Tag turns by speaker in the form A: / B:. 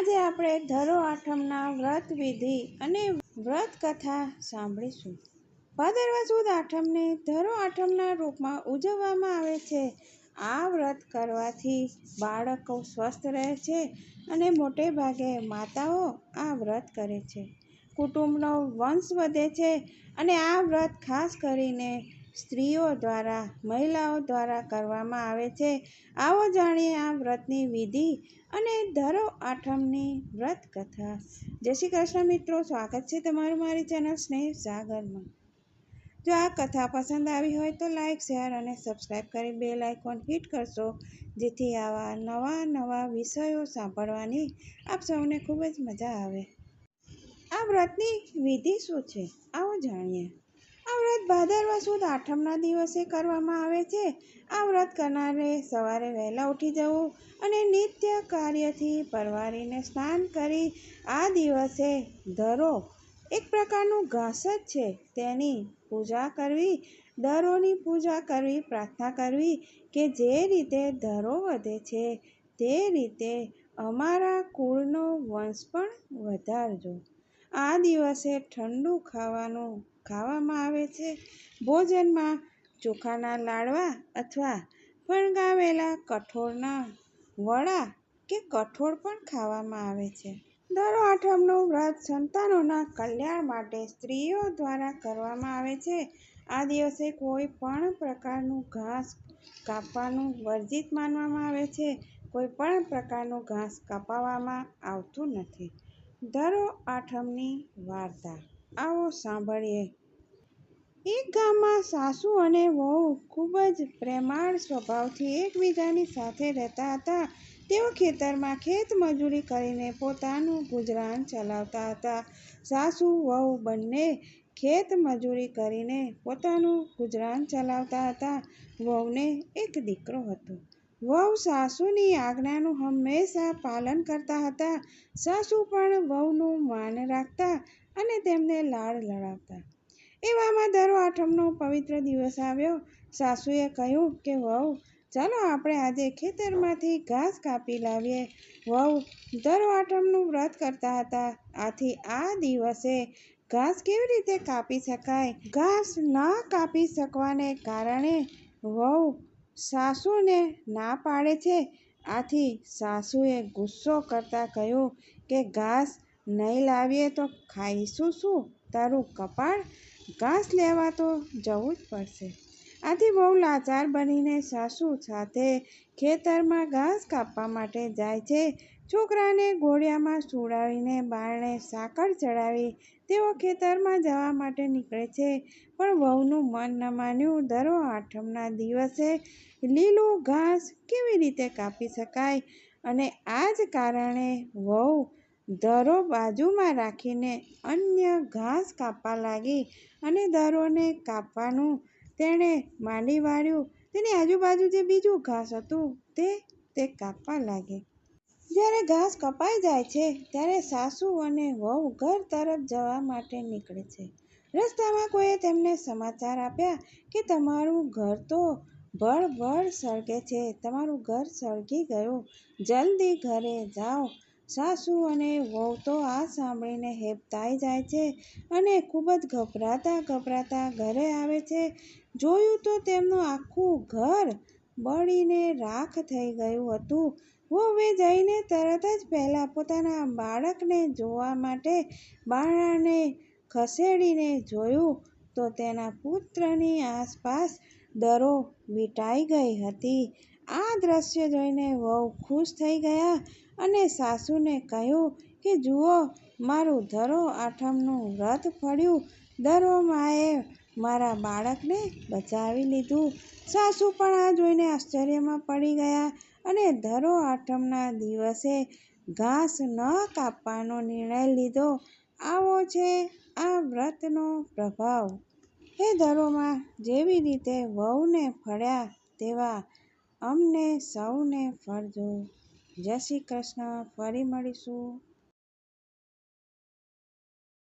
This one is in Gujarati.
A: આજે આપણે ધરો આઠમના વ્રત વિધિ અને વ્રત કથા સાંભળીશું. ભાદરવા સુદ આઠમને ધરો આઠમના રૂપમાં ઉજવવામાં આવે છે. આ વ્રત કરવાથી બાળકો સ્વસ્થ રહે છે અને મોટે ભાગે માતાઓ આ વ્રત કરે છે. કુટુંબનો વંશ વધે છે અને આ વ્રત ખાસ કરીને સ્ત્રીઓ દ્વારા, મહિલાઓ દ્વારા કરવામાં આવે છે. આવો જાણીએ આ વ્રતની વિધિ અને ધરો આઠમની વ્રત કથા. જય શ્રી કૃષ્ણ મિત્રો, સ્વાગત છે તમારું મારી ચેનલ સ્નેહ સાગરમાં. જો આ કથા પસંદ આવી હોય તો લાઈક, શેર અને સબસ્ક્રાઈબ કરી બે લાઇકોન હિટ કરશો. જેથી આવા નવા નવા વિષયો સાંભળવાની આપ સૌને ખૂબ જ મજા આવે. આ વ્રતની વિધિ શું છે? આવો જાણીએ. આ વ્રત ભાદરવા સુદ આઠમના દિવસે કરવામાં આવે છે. આ વ્રત કરનારે સવારે વહેલા ઉઠી જવું અને નિત્ય કાર્યથી પરવારીને સ્નાન કરી આ દિવસે ધરો એક પ્રકારનું ઘાસ જ છે. તેની પૂજા કરવી દરોની પૂજા કરવી, પ્રાર્થના કરવી કે જે રીતે ધરો વધે છે, તે રીતે અમારા કુળનો વંશ પણ વધારજો. આ દિવસે ઠંડુ ખાવાનું ખાવામાં આવે છે. ભોજનમાં ચોખાના લાડવા અથવા ફણગાવેલા કઠોળના વડા કે કઠોળ પણ ખાવામાં આવે છે. દર આઠમનું વ્રત સંતાનોના કલ્યાણ માટે સ્ત્રીઓ દ્વારા કરવામાં આવે છે. આ દિવસે કોઈ પણ પ્રકારનું ઘાસ કાપવાનું વર્જિત માનવામાં આવે છે. કોઈ પણ પ્રકારનું ઘાસ કપાવવામાં આવતું નથી. ધરો આઠમની વાર્તા. આવો સાંભળીએ. એક ગામમાં સાસુ અને વહુ ખૂબ જ પ્રેમાળ સ્વભાવથી એકબીજાની સાથે રહેતા હતા. તેઓ ખેતરમાં ખેત મજૂરી કરીને પોતાનું ગુજરાન ચલાવતા હતા. સાસુ, વહુ બંને ખેત મજૂરી કરીને પોતાનું ગુજરાન ચલાવતા હતા. વહુને એક દીકરો હતો. વહુ સાસુની આજ્ઞાનું હંમેશા પાલન કરતા હતા. સાસુ પણ વહુનું માન રાખતા અને તેમને લાડ લડાવતા. એવામાં દર આઠમનો પવિત્ર દિવસ આવ્યો. સાસુએ કહ્યું કે, વહુ, ચાલો આપણે આજે ખેતરમાંથી ઘાસ કાપી લાવીએ. વહુ દર આઠમનું વ્રત કરતા હતા. આથી આ દિવસે ઘાસ કેવી રીતે કાપી શકાય? ઘાસ ન કાપી શકવાને કારણે વહુ સાસુને ના પાડે છે? આથી સાસુએ ગુસ્સો કરતાં કહ્યું કે, ઘાસ નહીં લાવીએ તો ખાઈશું શું? તારું કપાળ ઘાસ લેવા તો જવું જ પડશે. આથી બહુ લાચાર બનીને સાસુ સાથે ખેતરમાં ઘાસ કાપવા માટે જાય છે. છોકરાને ઘોડિયામાં સુડાવીને બારણે સાકર ચડાવી તેઓ ખેતરમાં જવા માટે નીકળે છે. પણ વહુનું મન ન માન્યું. દરો આઠમના દિવસે લીલું ઘાસ કેવી રીતે કાપી શકાય? અને આ જ કારણે વહુ ધરો બાજુમાં રાખીને અન્ય ઘાસ કાપવા લાગી અને દરોને કાપવાનું તેણે માંડી વાળ્યું. તેની આજુબાજુ જે બીજું ઘાસ હતું તે તે કાપવા લાગી. જ્યારે ઘાસ કપાઈ જાય છે, ત્યારે સાસુ અને વહુ ઘર તરફ જવા માટે નીકળે છે. રસ્તામાં કોઈએ તેમને સમાચાર આપ્યા કે તમારું ઘર તો ભળભળ સળગે છે, તમારું ઘર સળગી ગયું. જલ્દી ઘરે જાઓ. સાસુ અને વહુ તો આ સાંભળીને હેબતાઈ જાય છે અને ખૂબ જ ગભરાતા ગભરાતા ઘરે આવે છે. જોયું તો તેમનું આખું ઘર બળીને રાખ થઈ ગયું હતું. વહુએ જઈને તરત જ પહેલાં પોતાના બાળકને જોવા માટે બાણાને ખસેડીને જોયું તો તેના પુત્રની આસપાસ દરો વીંટાઈ ગઈ હતી. આ દ્રશ્ય જોઈને વહુ ખુશ થઈ ગયા અને સાસુને કહ્યું કે, જુઓ, મારું ધરો આઠમનું વ્રત ફળ્યું. દરો માએ મારા બાળકને બચાવી લીધું. સાસુ પણ આ જોઈને આશ્ચર્યમાં પડી ગયા અને ધરો આઠમના દિવસે ઘાસ ન કાપવાનો નિર્ણય લીધો. આવો છે આ વ્રતનો પ્રભાવ. હે ધરોમાં, જેવી રીતે વહુને ફળ્યા તેવા અમને સૌને ફળજો. જય શ્રી કૃષ્ણ, ફરી મળીશું.